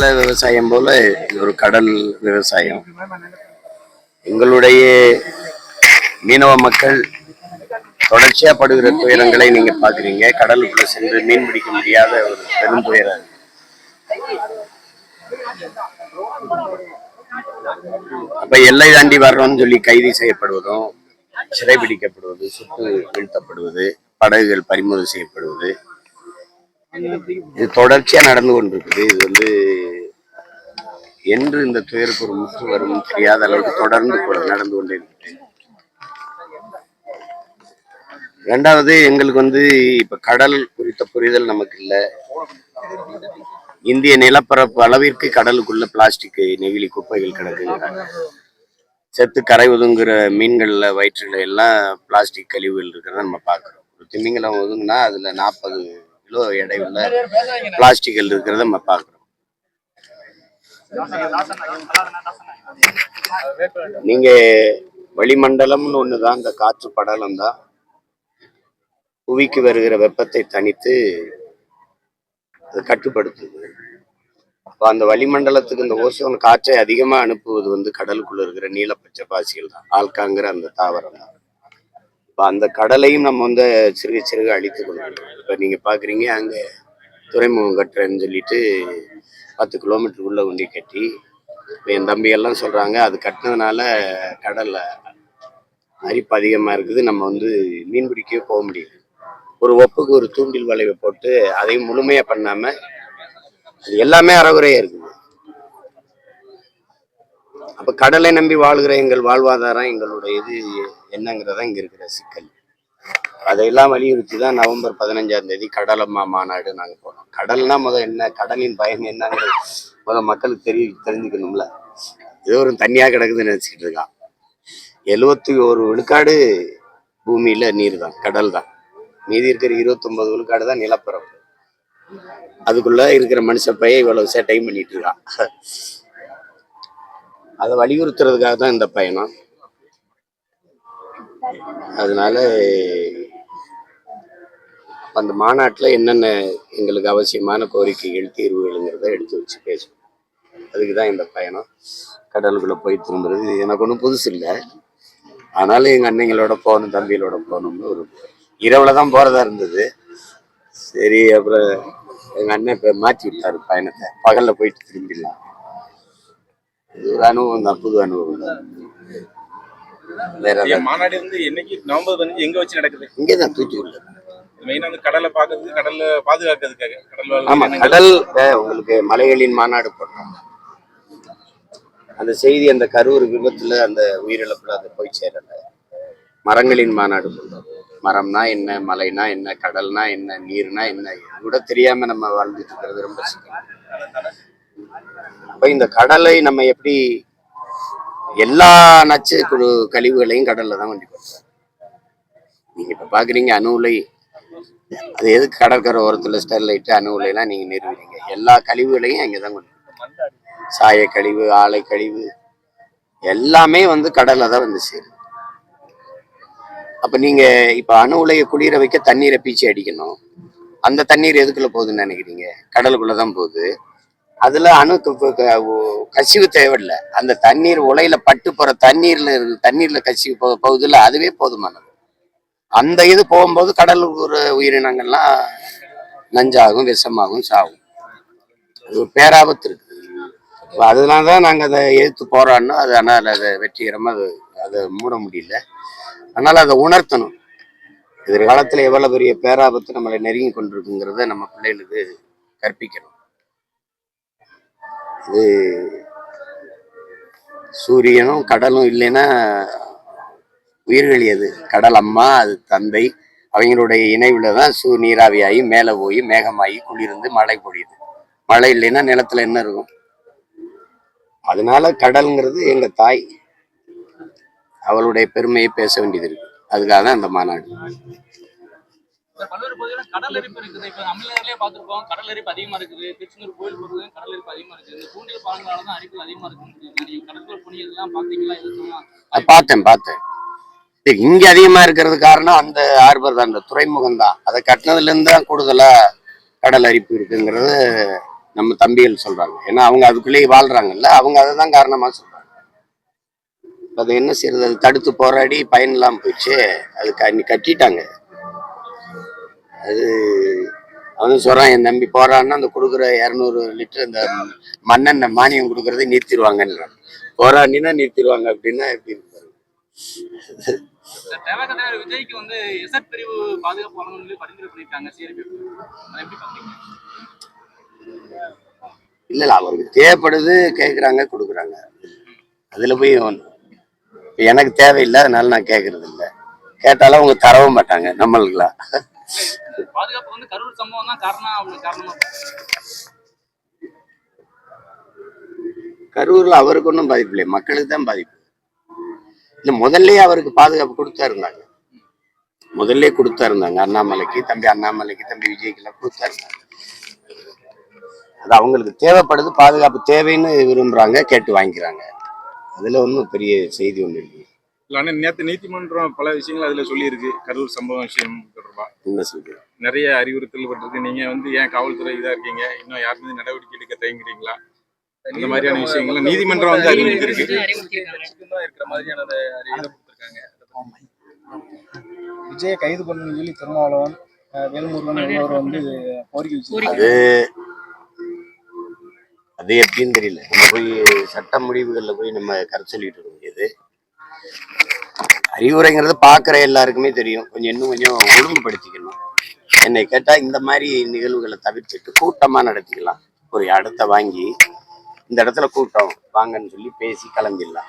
நிலத்துல விவசாயம் போல இது ஒரு கடல் விவசாயம். எங்களுடைய மீனவ மக்கள் தொடர்ச்சியா படுகிற துயரங்களை நீங்க பாக்குறீங்க கடலுக்குள்ள சென்று மீன் பிடிக்க முடியாத ஒரு பெரும் துயரம் அப்ப எல்லை தாண்டி வர்றோம்னு சொல்லி கைது செய்யப்படுவதும் சிறைபிடிக்கப்படுவது சுட்டு வீழ்த்தப்படுவது படகுகள் பறிமுதல் செய்யப்படுவது இது தொடர்ச்சியா நடந்து கொண்டிருக்குது. இது வந்து என்று இந்த துயருக்கு ஒரு முற்று வரும் தெரியாத அளவுக்கு தொடர்ந்து நடந்து கொண்டே இருக்குது ரெண்டாவது எங்களுக்கு வந்து இப்ப கடல் குறித்த புரிதல் நமக்கு இல்ல. இந்திய நிலப்பரப்பு அளவிற்கு கடலுக்குள்ள பிளாஸ்டிக் நெகிழி குப்பைகள் கிடக்குங்கிறாங்க செத்து கரை ஒதுங்குற மீன்கள்ல வயிற்றுல எல்லாம் பிளாஸ்டிக் கழிவுகள் இருக்கிறத நம்ம பார்க்கிறோம். ஒரு திமிங்கலம் ஒதுங்குனா அதுல நாற்பது கிலோ எடையுள்ள பிளாஸ்டிக்கள் இருக்கிறத நம்ம பார்க்கிறோம். நீங்க வளிமண்டலம்னு ஒண்ணுதான் இந்த காற்று படலம் தான். புவிக்கு வருகிற வெப்பத்தை தணித்து அது கட்டுப்படுத்துது. அப்ப அந்த வளிமண்டலத்துக்கு இந்த ஓசோன் காற்றை அதிகமா அனுப்புவது வந்து கடலுக்குள்ள இருக்கிற நீலப்பச்சை பாசிகள் தான் ஆல்காங்கிற அந்த தாவரம் தான். இப்போ அந்த கடலையும் நம்ம வந்து சிறுக சிறுக அழித்து கொண்டிருக்கோம் இப்போ நீங்கள் பார்க்குறீங்க அங்கே துறைமுகம் கட்டுறேன்னு சொல்லிட்டு பத்து கிலோமீட்டருக்குள்ளே கொண்டு கட்டி இப்போ என் தம்பி எல்லாம் அது கட்டினதுனால கடலை அரிப்பு அதிகமாக இருக்குது நம்ம வந்து மீன் பிடிக்கவே போக முடியுது ஒரு ஒப்புக்கு ஒரு தூண்டில் வளைவை போட்டு அதையும் முழுமையாக பண்ணாமல் அது எல்லாமே அறகுறையாக இருக்குது. அப்ப கடலை நம்பி வாழ்கிற எங்கள் வாழ்வாதாரம் எங்களுடைய இது என்னங்கிறதா இங்க இருக்கிற சிக்கல். அதையெல்லாம் வலியுறுத்தி தான் நவம்பர் பதினஞ்சாம் தேதி கடலம்மா மாநாடு நாங்க போனோம். கடல்னா முத என்ன கடலின் பயன் என்னங்கிறது முதல் மக்களுக்கு தெரிய தெரிஞ்சுக்கணும்ல. ஏதோ ஒரு தண்ணியா கிடக்குதுன்னு நினைச்சிட்டு இருக்கான். எழுவத்தி ஒரு விழுக்காடு பூமியில நீர் தான் கடல் தான் மீதி இருக்கிற இருபத்தொன்பது விழுக்காடு தான் நிலப்பரப்பு. அதுக்குள்ள இருக்கிற மனுஷ பைய இவ்வளவு சேட்டையும் பண்ணிட்டு இருக்கான். அதை வலியுறுத்துறதுக்காக தான் இந்த பயணம். அதனால அந்த மாநாட்டில் என்னென்ன எங்களுக்கு அவசியமான கோரிக்கைகள் தீர்வுகள்ங்கிறத எடுத்து வச்சு பேசுவோம். அதுக்கு தான் இந்த பயணம். கடலுக்குள்ளே போய் திரும்புறது எனக்கு ஒன்றும் புதுசு இல்லை. ஆனாலும் எங்கள் அன்னைங்களோட போகணும் தம்பிகளோட போகணும்னு ஒரு இரவில் தான் போகிறதா இருந்தது. சரி அப்புறம் எங்கள் அண்ணன் இப்போ மாற்றி விட்டார் பயணத்தை. பகலில் போயிட்டு திரும்பிடலாம். இது ஒரு அனுபவம் தான் புது அனுபவம் தான். வேற மாநாடு வந்து என்னைக்கு? நவம்பர் பதினஞ்சு எங்க வச்சு நடக்குது? இங்கே தான் தூத்துக்குடியில் மெயினா வந்து கடலை பாக்குறதுக்கு கடல்ல பாதுகாக்கிறதுக்காக. கடல் ஆமா. கடல் உங்களுக்கு மலைகளின் மாநாடு போடுறோம் அந்த செய்தி அந்த கரூர் விபத்துல அந்த உயிரிழப்புல அது போய் சேரல. மரங்களின் மாநாடு போடுறோம் மரம்னா என்ன மலைனா என்ன கடல்னா என்ன நீர்னா என்ன இது கூட தெரியாம நம்ம வாழ்ந்துட்டு இருக்கிறது ரொம்ப சிக்கல். அப்ப இந்த கடலை நம்ம எப்படி எல்லா நச்சு குழு கழிவுகளையும் கடல்ல தான் கொண்டு போடுறோம் நீங்க இப்ப பாக்குறீங்க அணு உலை. அது எதுக்கு கடற்கரை ஓரத்துல ஸ்டெர்லைட் அணு உலையெல்லாம் நீங்க நிறுவீங்க எல்லா கழிவுகளையும் அங்கதான் கொண்டு சாய கழிவு ஆலை கழிவு எல்லாமே வந்து கடல்ல தான் வந்து சேரும். அப்ப நீங்க இப்ப அணு உலையை குளிர வைக்க தண்ணீரை பீச்சி அடிக்கணும். அந்த தண்ணீர் எதுக்குள்ள போகுதுன்னு நினைக்கிறீங்க? கடலுக்குள்ளதான் போகுது. அதுல அணு கசிவு தேவையில்லை. அந்த தண்ணீர் உலையில பட்டு போற தண்ணீர்ல இருக்கு- தண்ணீர்ல கசிவு போ அதுவே போதுமானது. அந்த இது போகும்போது கடலூர் உயிரினங்கள்லாம் நஞ்சாகும் விஷமாகும் சாகும். அது ஒரு பேராபத்து இருக்கு அதனால தான் நாங்கள் அதை எதிர்த்து போராடணும் அது ஆனால் அதை வெற்றிகரமாக அது அதை மூட முடியல. அதனால் அதை உணர்த்தணும். எதிர்காலத்தில் எவ்வளோ பெரிய பேராபத்து நம்மளை நெருங்கி கொண்டிருக்குங்கிறத நம்ம பிள்ளைகளுக்கு கற்பிக்கணும். இது சூரியனும் கடலும் இல்லைன்னா உயிர்கள் எது? கடல் அம்மா அது தந்தை. அவங்களுடைய இணைவில் தான் சூ நீராவியாகி மேலே போய் மேகமாகி குளிர்ந்து மழை பொழியுது. மழை இல்லைன்னா நிலத்துல என்ன இருக்கும்? அதனால கடல்ங்கிறது எங்கள் தாய் அவளுடைய பெருமையை பேச வேண்டியது இருக்கு. அதுக்காக தான் அந்த மாநாடு. பல்வேறு பகுதிகளில் கடல் அரிப்பு இருக்குது. இப்போ தமிழ்நாட்டிலே பார்த்திருப்போம் கடல் அரிப்பு அதிகமாக இருக்குது. திருச்செந்தூர் கோயில் பகுதியும் கடல் அரிப்பு அதிகமாக இருக்குது. இந்த தூண்டில் பாலங்களால தான் அரிப்பு அதிகமாக இருக்குன்னு நீங்கள் கடற்கரை புனியதெல்லாம் பார்த்தீங்களா இதெல்லாம் பார்த்தேன் பார்த்தேன். இங்க அதிகமா இருக்கிறது காரணம் அந்த ஹார்பர் தான் அந்த துறைமுகம் தான். அதை கட்டினதுல இருந்து தான் கூடுதலா கடல் அரிப்பு இருக்குங்கிறது நம்ம தம்பிகள் சொல்றாங்க. ஏன்னா அவங்க அதுக்குள்ளேயே வாழ்றாங்கல்ல. அவங்க அதை தான் காரணமா சொல்றாங்க. அதை என்ன செய்யறது? அது தடுத்து போராடி பயன் இல்லாம போயிடுச்சு. அது க- கட்டிட்டாங்க. அது அவன் சொல்றான் என் தம்பி போறான்னா அந்த கொடுக்குற இரநூறு லிட்டர் இந்த மண்ணெண்ணெய் மானியம் கொடுக்கறதை நிறுத்திடுவாங்கன்றான் போராடினா நிறுத்திடுவாங்க அப்படின்னா எப்படி இருப்பாரு? விஜய்க்கு வந்து பிரிவு பாதுகாப்பு பரிந்துரை பண்ணியிருக்காங்க இல்ல இல்ல அவருக்கு தேவைப்படுது கேக்குறாங்க கொடுக்குறாங்க. அதுல போய் எனக்கு தேவையில்லை அதனால நான் கேக்குறது இல்ல கேட்டாலும் அவங்க தரவும் மாட்டாங்க நம்மளுக்குலாம் பாதுகாப்பு வந்து கரூர் சம்பவம் தான் காரணம் அவங்க காரணமா கரூர்ல அவருக்கு ஒன்றும் பாதிப்பு இல்லை மக்களுக்கு தான் பாதிப்பு. இல்ல முதல்லயே அவருக்கு பாதுகாப்பு கொடுத்தா இருந்தாங்க. முதல்ல கொடுத்தா இருந்தாங்க அண்ணாமலைக்கு தம்பி அண்ணாமலைக்கு தம்பி விஜய்க்கெல்லாம் கொடுத்தா இருந்தாங்க. அது அவங்களுக்கு தேவைப்படுது பாதுகாப்பு தேவைன்னு விரும்புறாங்க கேட்டு வாங்கிக்கிறாங்க. அதுல ஒன்றும் பெரிய செய்தி ஒன்றும் இல்லை இல்ல ஆனா நேத்து நீதிமன்றம் பல விஷயங்கள் அதுல சொல்லியிருக்கு கரூர் சம்பவம் விஷயம். சொல்றேன் நிறைய அறிவுறுத்தல் பட்டிருக்கு. நீங்க வந்து ஏன் காவல்துறை இதா இருக்கீங்க? இன்னும் யார் மீது நடவடிக்கை எடுக்க தயங்குறீங்களா? அந்த மாதிரியான விஷயங்கள் நீதிமன்றம் வந்து அறிவுறுத்திருக்கு இருக்கிற மாதிரியான கொடுத்திருக்காங்க. விஜயை கைது பண்ணணும்னு சொல்லி திருமாவளவன் வேல்முருகன் உள்ளவர் வந்து கோரிக்கை அது அது எப்படின்னு தெரியல. நம்ம போய் சட்ட முடிவுகள்ல போய் நம்ம கருத்து சொல்லிட்டு இருக்க முடியாது அறிவுரைங்கிறது பார்க்குற எல்லாருக்குமே தெரியும். கொஞ்சம் இன்னும் கொஞ்சம் ஒழுங்குபடுத்திக்கணும். என்னை கேட்டா இந்த மாதிரி நிகழ்வுகளை தவிர்த்துட்டு கூட்டமா நடத்திக்கலாம். ஒரு இடத்த வாங்கி இந்த இடத்துல கூட்டம் வாங்கன்னு சொல்லி பேசி கிளம்பிடலாம்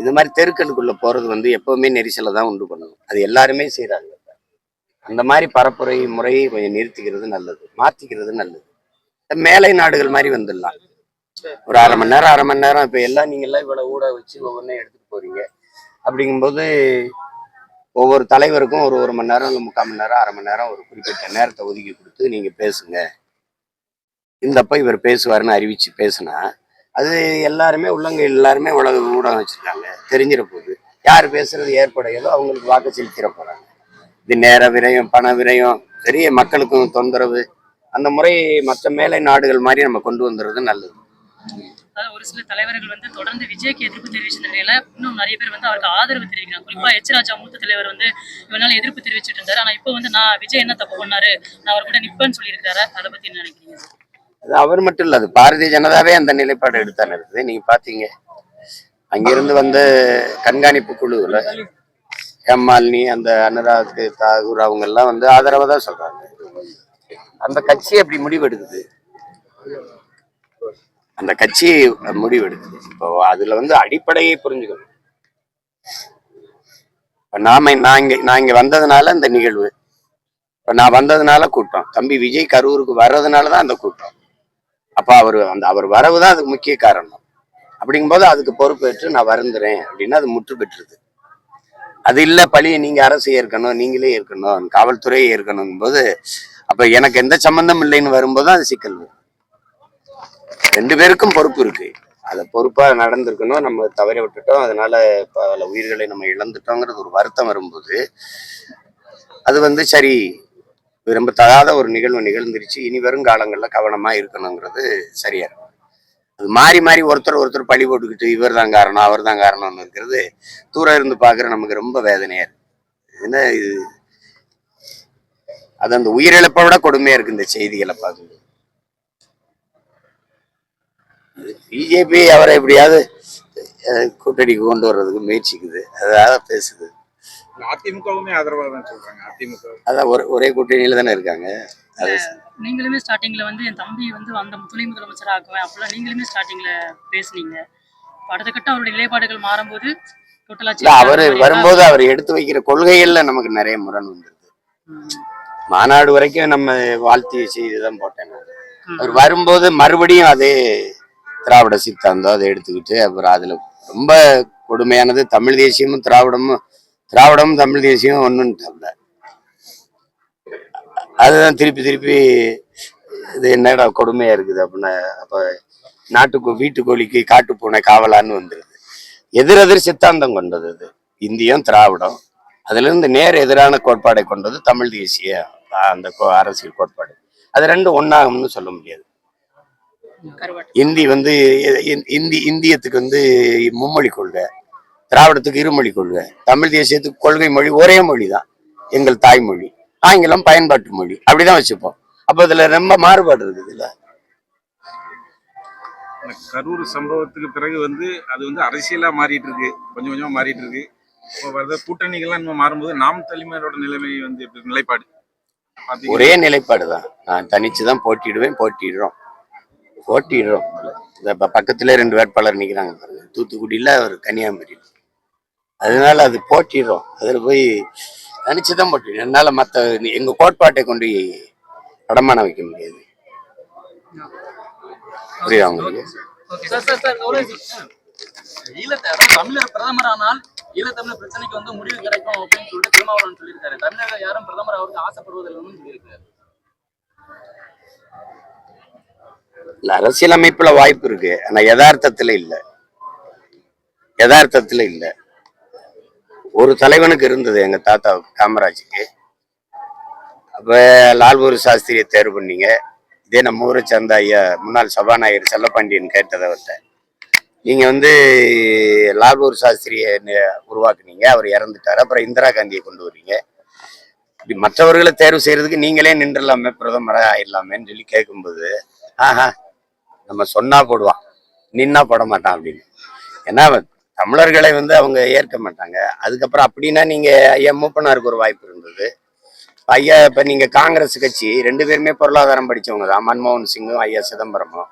இது மாதிரி தெருக்களுக்குள்ள போறது வந்து எப்பவுமே நெரிசலை தான் உண்டு பண்ணணும் அது எல்லாருமே செய்கிறாங்க அந்த மாதிரி பரப்புரை முறையை கொஞ்சம் நிறுத்திக்கிறது நல்லது. மாத்திக்கிறது நல்லது. மேலை நாடுகள் மாதிரி வந்துடலாம். ஒரு அரை மணி நேரம் அரை மணி நேரம் இப்ப எல்லாம் நீங்க இவ்வளோ இவ்வளவு ஊட வச்சு ஒவ்வொன்றையும் எடுத்துட்டு போறீங்க. அப்படிங்கும்போது ஒவ்வொரு தலைவருக்கும் ஒரு ஒரு மணி நேரம் இல்லை முக்கால் மணி நேரம் அரை மணி நேரம் ஒரு குறிப்பிட்ட நேரத்தை ஒதுக்கி கொடுத்து நீங்க பேசுங்க. இந்தப்ப இவர் பேசுவாருன்னு அறிவித்து பேசுனா அது எல்லாருமே உள்ளங்க எல்லாருமே உலக ஊடகம் வச்சிருக்காங்க. தெரிஞ்சிட போகுது யார் பேசுறது ஏற்படையதோ அவங்களுக்கு வாக்கு செலுத்திட போகிறாங்க இது நேர விரயம் பண விரயம் பெரிய மக்களுக்கும் தொந்தரவு அந்த முறை மற்ற மேலை நாடுகள் மாதிரி நம்ம கொண்டு வந்துடுறது நல்லது. அதாவது ஒரு சில தலைவர்கள் வந்து தொடர்ந்து விஜய்க்கு எதிர்ப்பு தெரிவிச்ச நிலையில இன்னும் நிறைய பேர் வந்து அவருக்கு ஆதரவு தெரிவிக்கிறாங்க. குறிப்பா எச் ராஜா மூத்த தலைவர் வந்து இவனால எதிர்ப்பு தெரிவிச்சிட்டு இருந்தாரு. ஆனா இப்போ வந்து நான் விஜய் என்ன தப்பு பண்ணாரு? நான் அவர் கூட நிப்பேன்னு சொல்லியிருக்காரு? அதை பத்தி என்ன நினைக்கிறீங்க? அது அவர் மட்டும் இல்ல அது பாரதிய ஜனதாவே அந்த நிலைப்பாடு எடுத்தானே இருக்குது நீங்க பாத்தீங்க. அங்கிருந்து வந்த கண்காணிப்பு குழுவுல ஹேமாலினி அந்த அனுராக் தாகூர் அவங்க எல்லாம் வந்து ஆதரவா தான் சொல்றாங்க. அந்த கட்சி அப்படி முடிவெடுக்குது? அந்த கட்சி முடிவெடுக்குது. இப்போ அதுல வந்து அடிப்படையை புரிஞ்சுக்கணும். இப்ப நாம நான் இங்க நான் இங்க வந்ததுனால இந்த நிகழ்வு. இப்போ நான் வந்ததுனால கூட்டம். தம்பி விஜய் கரூருக்கு வர்றதுனால தான் அந்த கூட்டம். அப்போ அவர் அந்த அவர் வரவு தான் அதுக்கு முக்கிய காரணம். அப்படிங்கும்போது அதுக்கு பொறுப்பேற்று நான் வருந்துறேன் அப்படின்னா அது முற்று பெற்றுது. அது இல்லை பழியை நீங்க அரசு ஏற்கணும் நீங்களே ஏற்கணும் காவல்துறையே ஏற்கணும் போது அப்போ எனக்கு எந்த சம்மந்தம் இல்லைன்னு வரும்போது அது சிக்கல் வரும். ரெண்டு பேருக்கும் பொறுப்பு இருக்கு. அதை பொறுப்பா நடந்திருக்கணும். நம்ம தவறி விட்டுட்டோம். அதனால பல உயிர்களை நம்ம இழந்துட்டோங்கிறது ஒரு வருத்தம் வரும்போது அது வந்து சரி விரும்பத்தகாத ஒரு நிகழ்வு நிகழ்ந்துருச்சு. இனி வரும் காலங்களில் கவனமா இருக்கணுங்கிறது சரியா இருக்கும். அது மாறி மாறி ஒருத்தர் ஒருத்தர் பழி போட்டுக்கிட்டு இவர் தான் காரணம் அவர் தான் காரணம்னு இருக்கிறது தூரம் இருந்து பார்க்குற நமக்கு ரொம்ப வேதனையா இருக்கு. என்ன இது? அது அந்த உயிரிழப்பை விட கொடுமையா இருக்கு இந்த செய்திகளை பார்க்கும்போது. பிஜேபி அவரை எப்படியாவது கூட்டணிக்கு கொண்டு வர்றதுக்கு முயற்சிக்குது. அதாவது பேசுது. அதிமுகவுமே ஆதரவா தான் சொல்றாங்க. அதிமுக. அதான் ஒரு ஒரே கூட்டணியில தானே இருக்காங்க. அது நீங்களுமே ஸ்டார்டிங்ல வந்து என் தம்பி வந்து அந்த துணை முதலமைச்சர் ஆக்குவேன் அப்படிலாம் நீங்களுமே ஸ்டார்டிங்ல பேசுனீங்க. அடுத்த கட்டம் அவருடைய நிலைப்பாடுகள் மாறும்போது அவரு வரும்போது அவர் எடுத்து வைக்கிற கொள்கைகள்ல நமக்கு நிறைய முரண் வந்துருது மாநாடு வரைக்கும் நம்ம வாழ்த்திய செய்தி தான் போட்டேன். அவர் வரும்போது மறுபடியும் அதே திராவிட சித்தாந்தம் அதை எடுத்துக்கிட்டு அப்புறம் அதில் ரொம்ப கொடுமையானது தமிழ் தேசியமும் திராவிடமும் திராவிடமும் தமிழ் தேசியமும் ஒண்ணுன்ட்டாப்ல. அதுதான் திருப்பி திருப்பி இது என்னடா கொடுமையா இருக்குது அப்படின்னா அப்போ நாட்டுக்கு வீட்டுக்கோழிக்கு காட்டு பூனை காவலான்னு வந்துருது. எதிரெதிர் சித்தாந்தம் கொண்டது அது. இந்தியம் திராவிடம். அதுல இருந்து நேர் எதிரான கோட்பாடை கொண்டது தமிழ் தேசிய அந்த கோ- அரசியல் கோட்பாடு. அது ரெண்டும் ஒன்றாகும்னு சொல்ல முடியாது. இந்தி வந்து இந்தி இந்தியத்துக்கு வந்து மும்மொழி கொள்கை. திராவிடத்துக்கு இருமொழி கொள்கை. தமிழ் தேசியத்துக்கு கொள்கை மொழி ஒரே மொழி தான் எங்கள் தாய்மொழி. ஆங்கிலம் பயன்பாட்டு மொழி. அப்படிதான் வச்சுப்போம். அப்போ இதுல ரொம்ப மாறுபாடு இருக்குது இல்ல? கரூர் சம்பவத்துக்கு பிறகு வந்து அது வந்து அரசியலா மாறிட்டு இருக்கு கொஞ்சம் கொஞ்சமா மாறிட்டு இருக்கு இப்போ வர கூட்டணிகள்லாம் இன்னும் மாறும்போது நாம் தலைமையோட நிலைமை வந்து எப்படி? நிலைப்பாடு. ஒரே நிலைப்பாடு தான் நான் தனிச்சு தான் போட்டிடுவேன் போட்டிடுறோம் போட்டிடுறோம் இப்போ பக்கத்துல ரெண்டு வேட்பாளர் நிக்கிறாங்க பாருங்க. தூத்துக்குடியில் ஒரு கன்னியாகுமரியில் அதனால அது போட்டிடுறோம். அதுல போய் நினச்சி தான் போட்டிடுறோம். என்னால மத்த எங்க கோட்பாட்டை கொண்டு அடமான வைக்க முடியாது. புரியுதா உங்களுக்கு? தமிழர் பிரதமர் ஆனால் ஈழத்தமிழர் பிரச்சனைக்கு வந்து முடிவு கிடைக்கும் அப்படின்னு சொல்லிட்டு திருமாவளவன் சொல்லியிருக்காரு. யாரும் பிரதமர் அவருக்கு ஆசைப்படுவதில்லைன்னு சொல்லியிருக்காரு. இல்ல அரசியலமைப்பில் வாய்ப்பு இருக்கு. ஆனா யதார்த்தத்துல இல்ல. யதார்த்தத்துல இல்ல. ஒரு தலைவனுக்கு இருந்தது எங்க தாத்தா காமராஜுக்கு. அப்ப லால்பூர் சாஸ்திரியை தேர்வு பண்ணீங்க. இதே நம்ம ஊரை சேர்ந்த ஐயா முன்னாள் சபாநாயகர் செல்லப்பாண்டியன் கேட்டதை அவர்கிட்ட. நீங்க வந்து லால்பூர் சாஸ்திரியை உருவாக்குனீங்க. அவர் இறந்துட்டார். அப்புறம் இந்திரா காந்தியை கொண்டு வர்றீங்க. இப்படி மற்றவர்களை தேர்வு செய்யறதுக்கு நீங்களே நின்றலாமே பிரதமராக ஆயிடலாமேன்னு சொல்லி கேட்கும்போது ஆஹா நம்ம சொன்னா போடுவான். நின்னா போட மாட்டான் அப்படின்னு. ஏன்னா தமிழர்களை வந்து அவங்க ஏற்க மாட்டாங்க. அதுக்கப்புறம் அப்படின்னா நீங்க ஐயா மூப்பனாருக்கு ஒரு வாய்ப்பு இருந்தது. ஐயா இப்ப நீங்க காங்கிரஸ் கட்சி ரெண்டு பேருமே பொருளாதாரம் படிச்சவங்க தான். மன்மோகன் சிங்கும் ஐயா சிதம்பரமும்.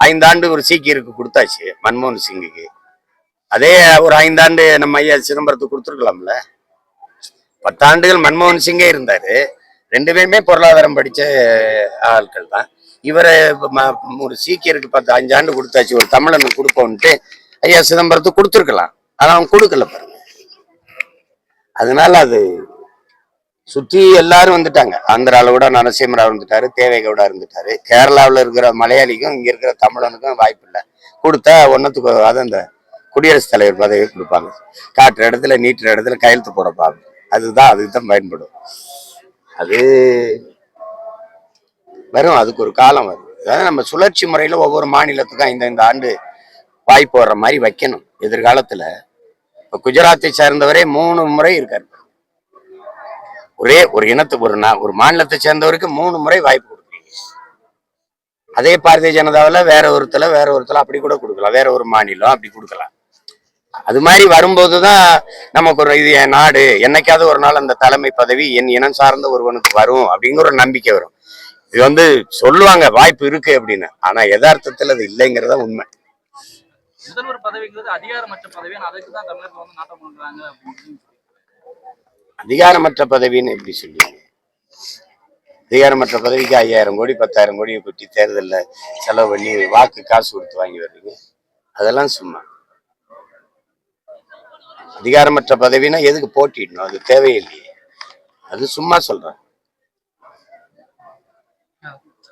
ஐந்தாண்டு ஒரு சீக்கியருக்கு கொடுத்தாச்சு மன்மோகன் சிங்குக்கு. அதே ஒரு ஐந்தாண்டு நம்ம ஐயா சிதம்பரத்துக்கு கொடுத்துருக்கலாம்ல. பத்தாண்டுகள் மன்மோகன் சிங்கே இருந்தாரு. ரெண்டு பேருமே பொருளாதாரம் படிச்ச ஆட்கள் தான். இவரை ம- ஒரு சீக்கியருக்கு பத்து அஞ்சு ஆண்டு கொடுத்தாச்சு ஒரு தமிழனுக்கு கொடுப்போம்ட்டு ஐயா சிதம்பரத்துக்கு கொடுத்துருக்கலாம். ஆனா அவன் கொடுக்கல பாருங்க. அதனால அது சுத்தி எல்லாரும் வந்துட்டாங்க. ஆந்திரால கூட நரசிம்மராவ் இருந்துட்டாரு தேவேகவுடா இருந்துட்டாரு. கேரளாவில் இருக்கிற மலையாளிக்கும் இங்க இருக்கிற தமிழனுக்கும் வாய்ப்பு இல்லை. கொடுத்தா ஒன்றத்துக்கு அது அந்த குடியரசுத் தலைவர் பதவி கொடுப்பாங்க. காட்டுற இடத்துல நீட்டுற இடத்துல கையெழுத்து போடப்பாங்க அதுதான் அதுக்கு தான் பயன்படும். அது வரும். அதுக்கு ஒரு காலம் வரும். அதாவது நம்ம சுழற்சி முறையில ஒவ்வொரு மாநிலத்துக்கும் இந்த இந்த ஆண்டு வாய்ப்பு வர்ற மாதிரி வைக்கணும் எதிர்காலத்துல. இப்போ குஜராத்தை சேர்ந்தவரே மூணு முறை இருக்காரு. ஒரே ஒரு இனத்துக்கு ஒரு நான் ஒரு மாநிலத்தை சேர்ந்தவருக்கு மூணு முறை வாய்ப்பு கொடுக்குறீங்க அதே பாரதிய ஜனதாவில் வேற ஒருத்தல வேற ஒருத்தல அப்படி கூட கொடுக்கலாம். வேற ஒரு மாநிலம் அப்படி கொடுக்கலாம். அது மாதிரி வரும்போது தான் நமக்கு ஒரு இது என் நாடு. என்னைக்காவது ஒரு நாள் அந்த தலைமை பதவி என் இனம் சார்ந்த ஒருவனுக்கு வரும் அப்படிங்கிற ஒரு நம்பிக்கை வரும். இது வந்து சொல்லுவாங்க வாய்ப்பு இருக்கு அப்படின்னு. ஆனா யதார்த்தத்தில் அது இல்லைங்கிறதா உண்மை. முதல்வர் பதவிங்கிறது அதிகாரமற்ற பதவி அதுக்கு தான் தமிழர்கள் வந்து நாட்டம் பண்றாங்க அதிகாரமற்ற பதவின்னு எப்படி சொல்லுவீங்க? அதிகாரமற்ற பதவிக்கு ஐயாயிரம் கோடி பத்தாயிரம் கோடியை கொட்டி தேர்தலில் செலவு பண்ணி வாக்கு காசு கொடுத்து வாங்கி வர்றீங்க. அதெல்லாம் சும்மா. அதிகாரமற்ற பதவினா எதுக்கு போட்டிடணும்? அது தேவையில்லையே. அது சும்மா சொல்றேன் okay sir okay sir thank you